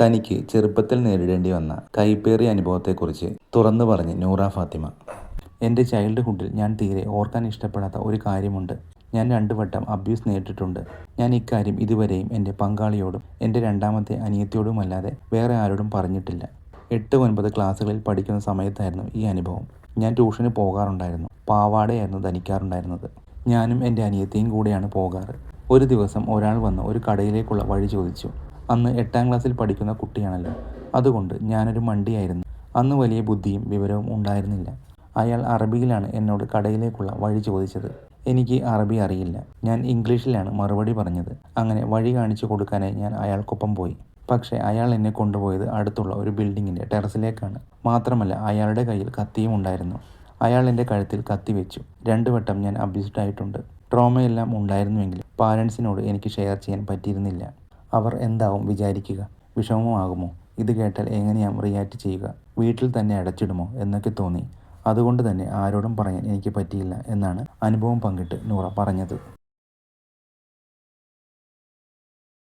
തനിക്ക് ചെറുപ്പത്തിൽ നേരിടേണ്ടി വന്ന കൈപ്പേറിയ അനുഭവത്തെക്കുറിച്ച് തുറന്നു പറഞ്ഞ് നൂറ ഫാത്തിമ. എന്റെ ചൈൽഡ്ഹുഡിൽ ഞാൻ തീരെ ഓർക്കാൻ ഇഷ്ടപ്പെടാത്ത ഒരു കാര്യമുണ്ട്. ഞാൻ രണ്ടു വട്ടം അബ്യൂസ് നേരിട്ടിട്ടുണ്ട്. ഞാൻ ഇക്കാര്യം ഇതുവരെയും എന്റെ പങ്കാളിയോടും എന്റെ രണ്ടാമത്തെ അനിയത്തിയോടുമല്ലാതെ വേറെ ആരോടും പറഞ്ഞിട്ടില്ല. എട്ട് ഒൻപത് ക്ലാസ്സുകളിൽ പഠിക്കുന്ന സമയത്തായിരുന്നു ഈ അനുഭവം. ഞാൻ ട്യൂഷന് പോകാറുണ്ടായിരുന്നു. പാവാടയായിരുന്നു ധനിക്കാറുണ്ടായിരുന്നത്. ഞാനും എന്റെ അനിയത്തിയും കൂടെയാണ് പോകാറ്. ഒരു ദിവസം ഒരാൾ വന്ന് ഒരു കടയിലേക്കുള്ള വഴി ചോദിച്ചു. അന്ന് എട്ടാം ക്ലാസ്സിൽ പഠിക്കുന്ന കുട്ടിയാണല്ലോ. അതുകൊണ്ട് ഞാനൊരു മണ്ടിയായിരുന്നു. അന്ന് വലിയ ബുദ്ധിയും വിവരവും ഉണ്ടായിരുന്നില്ല. അയാൾ അറബിയിലാണ് എന്നോട് കടയിലേക്കുള്ള വഴി ചോദിച്ചത്. എനിക്ക് അറബി അറിയില്ല. ഞാൻ ഇംഗ്ലീഷിലാണ് മറുപടി പറഞ്ഞത്. അങ്ങനെ വഴി കാണിച്ചു കൊടുക്കാനായി ഞാൻ അയാൾക്കൊപ്പം പോയി. പക്ഷേ അയാൾ എന്നെ കൊണ്ടുപോയത് അടുത്തുള്ള ഒരു ബിൽഡിങ്ങിന്റെ ടെറസിലേക്കാണ്. മാത്രമല്ല അയാളുടെ കയ്യിൽ കത്തിയും ഉണ്ടായിരുന്നു. അയാൾ എന്റെ കഴുത്തിൽ കത്തി വെച്ചു. രണ്ടു വട്ടം ഞാൻ അബ്യൂസ്ഡ് ആയിട്ടുണ്ട്. ട്രോമയെല്ലാം ഉണ്ടായിരുന്നുവെങ്കിലും പാരൻസിനോട് എനിക്ക് ഷെയർ ചെയ്യാൻ പറ്റിയിരുന്നില്ല. അവർ എന്താവും വിചാരിക്കുക? വിഷമമാകുമോ? ഇത് കേട്ടാൽ എങ്ങനെയാവും റിയാക്ട് ചെയ്യുക? വീട്ടിൽ തന്നെ അടച്ചിടുമോ? എന്നൊക്കെ തോന്നി. അതുകൊണ്ട് തന്നെ ആരോടും പറയാൻ എനിക്ക് പറ്റിയില്ല എന്നാണ് അനുഭവം പങ്കിട്ട് നൂറ പറഞ്ഞത്.